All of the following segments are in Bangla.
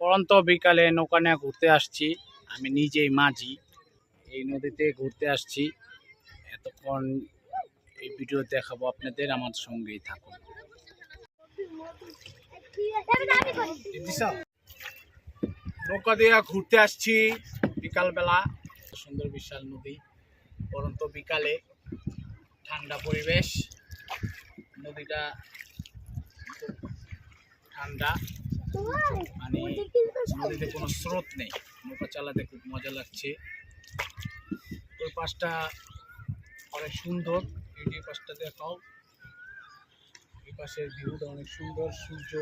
পরন্ত বিকালে নৌকা নিয়ে ঘুরতে আসছি। আমি নিজেই মাঝি, এই নদীতে ঘুরতে আসছি। এতক্ষণ এই ভিডিও দেখাবো আপনাদের, আমার সঙ্গেই থাকুন। নৌকা দিয়ে ঘুরতে আসছি বিকালবেলা, সুন্দর বিশাল নদী। পরন্ত বিকালে ঠান্ডা পরিবেশ, নদীটা ঠান্ডা। মানে নদীতে কোনো স্রোত নেই। নৌকা চালাতে খুব মজা লাগছে। ওই পাশটা অনেক সুন্দর। এই পাশটা দেখাও। এই পাশের ভিউটা অনেক সুন্দর। সূর্য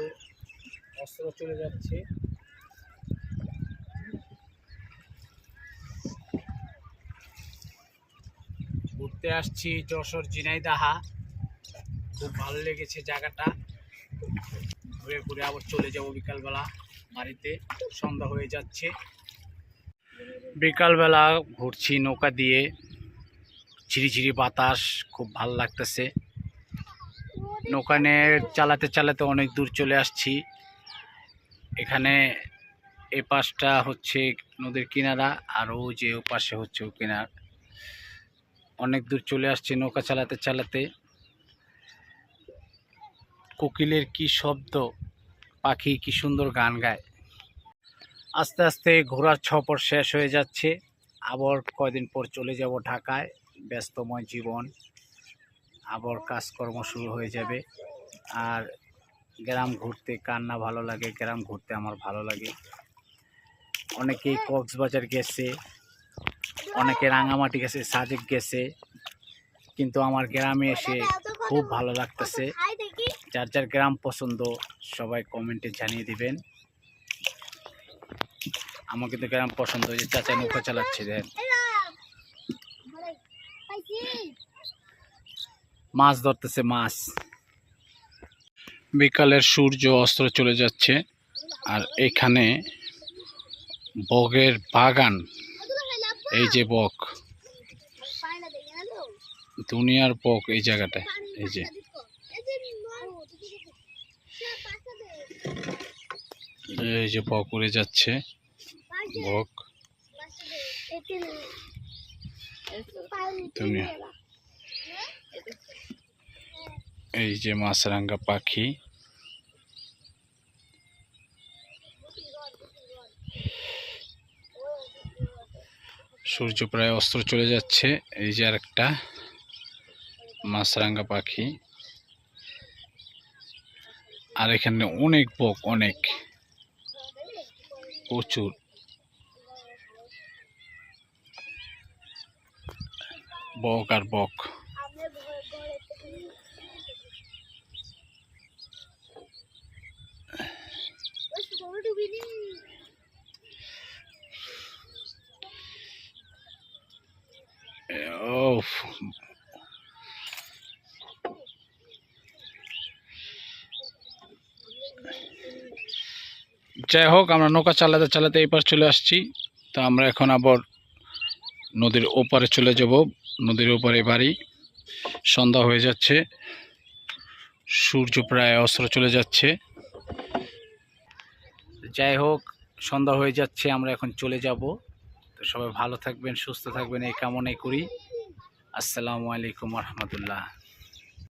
অস্ত্র চলে যাচ্ছে। ঘুরতে আসছি যশোর জিনাইদাহা খুব ভালো লেগেছে জায়গাটা। ঘুরে ঘুরে আবার চলে যাব বিকালবেলা। বাড়িতে সন্ধ্যা হয়ে যাচ্ছে। বিকালবেলা ঘুরছি নৌকা দিয়ে। ঝিরিঝিরি বাতাস, খুব ভালো লাগতেছে। নৌকানে চালাতে চালাতে অনেক দূর চলে আসছি। এখানে এ পাশটা হচ্ছে নদীর কিনারা, আর ও যে ও পাশে হচ্ছে ও কিনার। অনেক দূর চলে আসছে নৌকা চালাতে চালাতে। কোকিলের কি শব্দ? পাখি কি সুন্দর গান গায়। আস্তে আস্তে ঘোরার ছপর শেষ হয়ে যাচ্ছে। আবার কয়দিন পর চলে যাব ঢাকায়। ব্যস্তময় জীবন। আবার কাজকর্ম শুরু হয়ে যাবে। আর গ্রাম ঘুরতে কার না ভালো লাগে, গ্রাম ঘুরতে আমার ভালো লাগে। অনেকেই কক্সবাজার গেছে, অনেকে রাঙামাটি গেছে, সাজেক গেছে। কিন্তু আমার গ্রামে এসে খুব ভালো লাগতেছে। যার যার গ্রাম পছন্দ সবাই কমেন্টে জানিয়ে দিবেন। আমার কিন্তু গ্রাম পছন্দ যে চাচা নৌকা চালাচ্ছে দেন মাছ ধরতেছে, মাছ। বিকালের সূর্য অস্ত্র চলে যাচ্ছে, আর এখানে বগের বাগান। এই যে বক। দুনিয়ার বক এই জায়গাটায়, এই যে। এই যে বক যাচ্ছে বক দুনিয়া এই যে মাছরাঙ্গা পাখি। সূর্য প্রায় অস্ত্র চলে যাচ্ছে। এই যে আরেকটা মাছরাঙ্গা পাখি। আর এখানে অনেক বক অনেক। প্রচুর। বক আর বক। ও যাই হোক, আমরা নৌকা চালাতে চালাতে এই পার চলে আসছি। তো আমরা এখন আবার নদীর ওপারে চলে যাব। নদীর ওপারে বাড়ি। সন্ধ্যা হয়ে যাচ্ছে। সূর্য প্রায় অস্ত্র চলে যাচ্ছে। যাই হোক, সন্ধ্যা হয়ে যাচ্ছে, আমরা এখন চলে যাব। তো সবাই ভালো থাকবেন, সুস্থ থাকবেন, এই কামনাই করি। আসসালামু আলাইকুম রহমতুল্লাহ।